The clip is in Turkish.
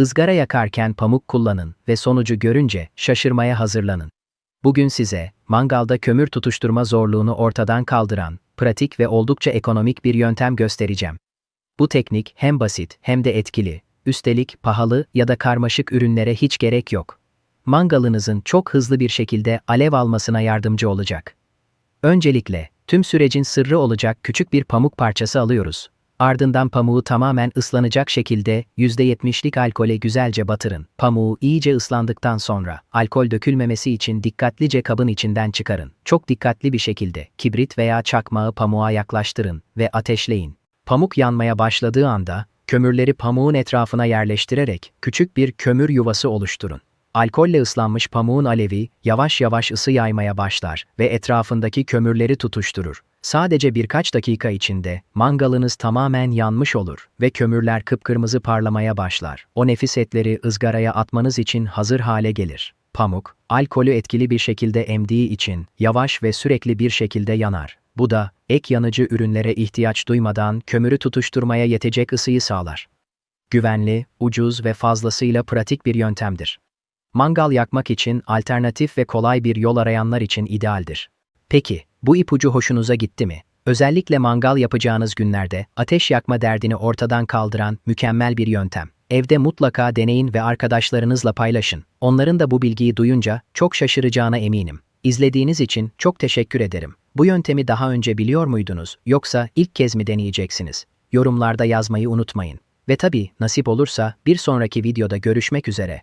ızgara yakarken pamuk kullanın ve sonucu görünce şaşırmaya hazırlanın. Bugün size mangalda kömür tutuşturma zorluğunu ortadan kaldıran, pratik ve oldukça ekonomik bir yöntem göstereceğim. Bu teknik hem basit hem de etkili. Üstelik pahalı ya da karmaşık ürünlere hiç gerek yok. Mangalınızın çok hızlı bir şekilde alev almasına yardımcı olacak. Öncelikle tüm sürecin sırrı olacak küçük bir pamuk parçası alıyoruz. Ardından pamuğu tamamen ıslanacak şekilde %70'lik alkole güzelce batırın. Pamuğu iyice ıslandıktan sonra alkol dökülmemesi için dikkatlice kabın içinden çıkarın. Çok dikkatli bir şekilde kibrit veya çakmağı pamuğa yaklaştırın ve ateşleyin. Pamuk yanmaya başladığı anda kömürleri pamuğun etrafına yerleştirerek küçük bir kömür yuvası oluşturun. Alkolle ıslanmış pamuğun alevi yavaş yavaş ısı yaymaya başlar ve etrafındaki kömürleri tutuşturur. Sadece birkaç dakika içinde mangalınız tamamen yanmış olur ve kömürler kıpkırmızı parlamaya başlar. O nefis etleri ızgaraya atmanız için hazır hale gelir. Pamuk, alkolü etkili bir şekilde emdiği için yavaş ve sürekli bir şekilde yanar. Bu da ek yanıcı ürünlere ihtiyaç duymadan kömürü tutuşturmaya yetecek ısıyı sağlar. Güvenli, ucuz ve fazlasıyla pratik bir yöntemdir. Mangal yakmak için alternatif ve kolay bir yol arayanlar için idealdir. Peki, bu ipucu hoşunuza gitti mi? Özellikle mangal yapacağınız günlerde ateş yakma derdini ortadan kaldıran mükemmel bir yöntem. Evde mutlaka deneyin ve arkadaşlarınızla paylaşın. Onların da bu bilgiyi duyunca çok şaşıracağına eminim. İzlediğiniz için çok teşekkür ederim. Bu yöntemi daha önce biliyor muydunuz yoksa ilk kez mi deneyeceksiniz? Yorumlarda yazmayı unutmayın. Ve tabii nasip olursa bir sonraki videoda görüşmek üzere.